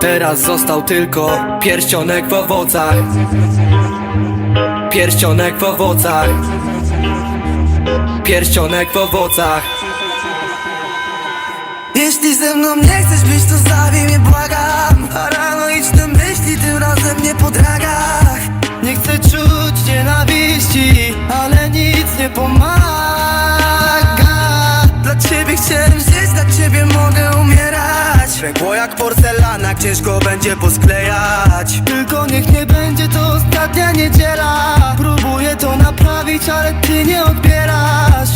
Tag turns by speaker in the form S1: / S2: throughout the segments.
S1: Teraz został tylko pierścionek w owocach. Pierścionek w owocach. Pierścionek w owocach.
S2: Jeśli ze mną nie chcesz być, to zabij mnie, błagam. A rano idź te myśli, tym razem nie po dragach. Nie chcę czuć nienawiści, ale nic nie pomaga. Dla ciebie chciałem żyć, dla ciebie mogę umierać Pękło jak porcelana, ciężko będzie posklejać. Tylko niech nie będzie to ostatnia niedziela. Próbuję to naprawić, ale ty nie odbierasz.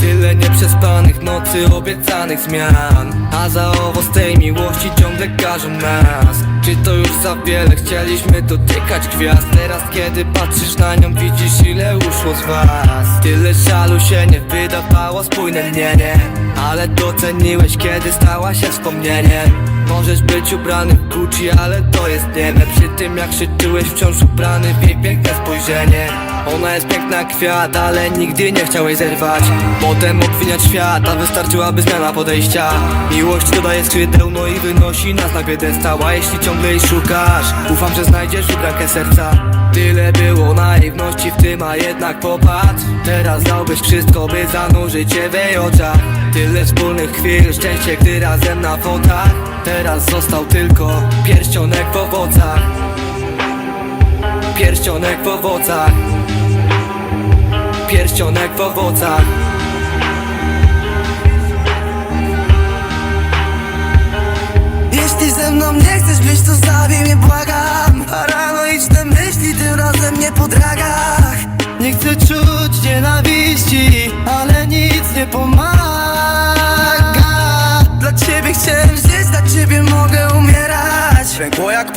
S1: Tyle nieprzespanych nocy, obiecanych zmian. A za tej miłości ciągle każą nas. Czy to już za wiele? Chcieliśmy dotykać gwiazd. Teraz kiedy patrzysz na nią widzisz ile uszło z was. Tyle żalu się nie wydawało spójne dnienie Ale doceniłeś kiedy stała się wspomnieniem. Możesz być ubrany w Gucci, ale to jest nieme. Przy tym jak się czułeś wciąż ubrany w jej piękne spojrzenie Ona jest piękna kwiat, ale nigdy nie chciałeś zerwać. Potem obwiniać świat, a wystarczyłaby zmiana podejścia. Miłość dodaje skrzydeł, no i wynosi nas na piedestał. A jeśli ciągle jej szukasz, ufam, że znajdziesz wybrankę serca. Tyle było naiwności w tym, a jednak popatrz. Teraz dałbyś wszystko, by zanurzyć się w jej oczach. Tyle wspólnych chwil, szczęście, gdy razem na fotach. Teraz został tylko pierścionek w owocach Pierścionek w owocach. Pierścionek w owocach.
S2: Jeśli ze mną nie chcesz być, to zabij mnie, błagam. A te myśli, tym razem nie po dragach. Nie chcę czuć nienawiści, ale nic nie pomaga. Dla ciebie chciałem żyć, dla ciebie mogę umierać. Pękło jak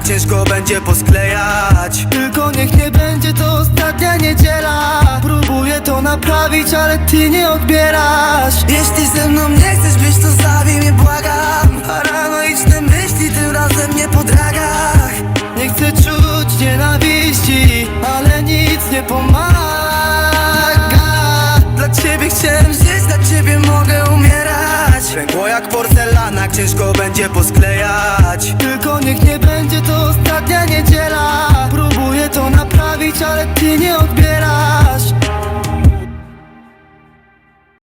S2: porcelana, ciężko będzie posklejać. Tylko niech nie będzie to ostatnia niedziela. Próbuję to naprawić, ale ty nie odbierasz. Jeśli ze mną nie chcesz być, to zabij mnie, błagam. A rano idź te myśli, tym razem nie po dragach. Nie chcę czuć nienawiści, ale nic nie pomaga. Dla ciebie chciałem żyć, dla ciebie mogę umierać. Pękło jak porcelana, ciężko będzie posklejać będzie to